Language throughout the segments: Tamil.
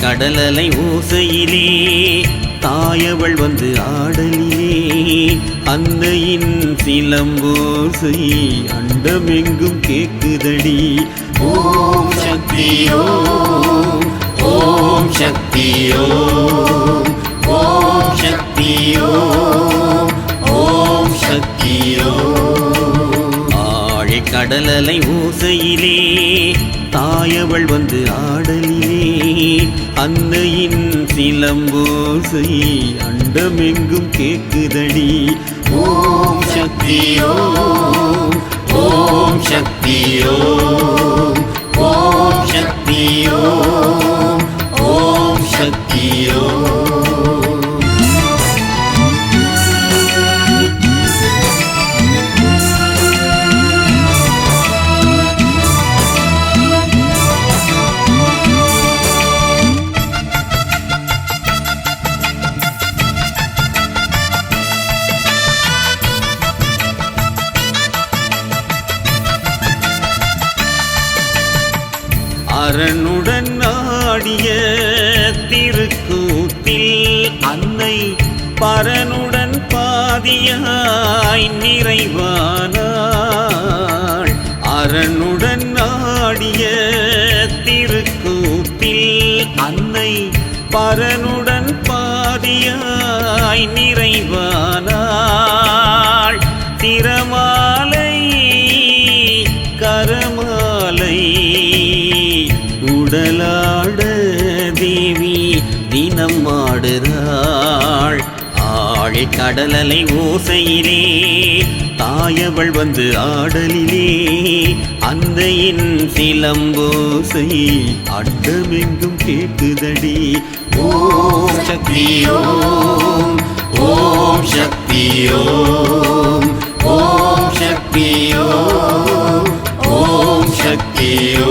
கடலலை ஓசையிலே தாயவள் வந்து ஆடலிலே அன்னையின் சிலம்போசை அண்டமெங்கும் கேக்குதடி. ஓம் சக்தியோ ஓம் சக்தியோ கடலலை ஓசையிலே தாயவள் வந்து ஆடலிலே அன்னையின் சிலம்போசை அண்டமெங்கும் கேட்குதடி ஓம் சக்தியோ ஓம் சக்தியோ ஓம் சக்தியோ அரணுடன் ஆடிய திருக்கூத்தில் அன்னை பரனுடன் பாதியாய் நிறைவானாள். அரணுடன் ஆடிய திருக்கூத்தில் அன்னை பரனுடன் பாதியாய் நிறைவானாள். திறமாலை கரமாலை உடலாட தேவி தினம் ஆடுறாள். ஆழி கடலலை ஓசையிலே தாயவள் வந்து ஆடலிலே. அந்தையின் சிலம்போசை அட்டமெங்கும் கேக்குதடி ஓம் சக்தியோ ஓம் சக்தியோ ஓம் சக்தியோ ஓம் சக்தியோ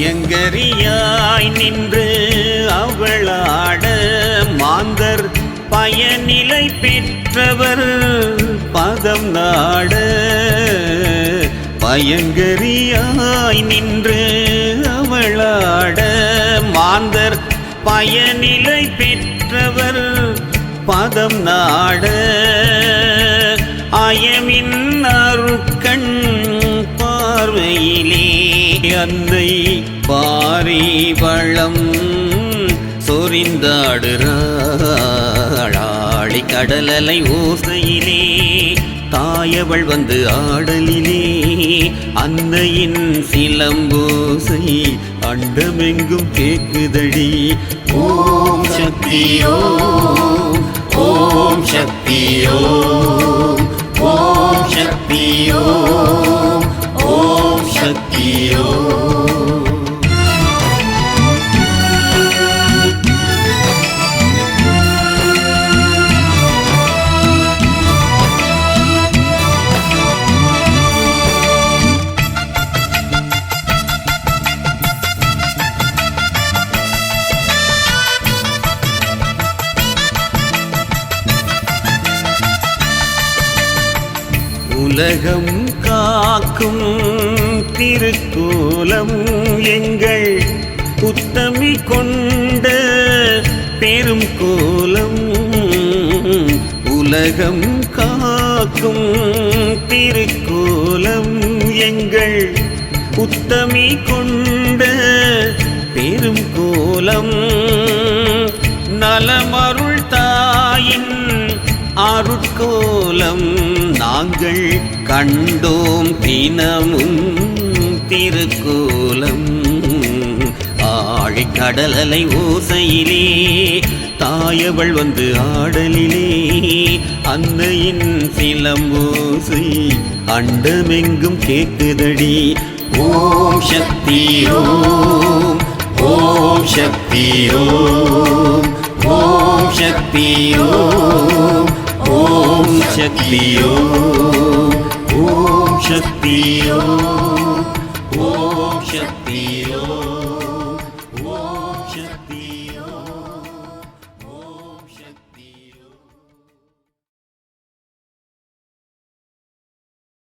பயங்கரியாய் நின்று அவளாட மாந்தர் பயனிலை பெற்றவர் பதம் நாட பயங்கரியாய் நின்று அவளாட மாந்தர் பயனிலை பெற்றவர் பதம் நாட அயமின் அருக்கண் பார்வையிலே அன்னை பாரி வளம் சொரிந்தாடுறாளி கடலலை ஓசையிலே தாயவள் வந்து ஆடலிலே அன்னையின் சிலம்போசை அண்டமெங்கும் கேக்குதடி. ஓம் சக்தியோ ஓம் சக்தியோ ஓம் சக்தியோ. ஓம் சக்தியோ உலகம் காக்கும் திருக்கோலம் எங்கள் புத்தமி கொண்ட பெரும் கோலம் உலகம் காக்கும் திருக்கோலம் எங்கள் புத்தமி கொண்ட பெரும் கோலம். நலமருள் தாயின் அருட்கோலம் நாங்கள் கண்டோம் தினமும். திருக்கோலம். ஆழி கடலலை ஓசையிலே தாயவள் வந்து ஆடலிலே அன்னையின் சிலம்போசை அண்டமெங்கும் கேட்குதடி ஓம் சக்தி ஓம் ஓம் சக்தி ஓம் ஓம் சக்தி ஓம் ஓம் சக்தி ஓம் ஓம் சக்தி ஓம் Russian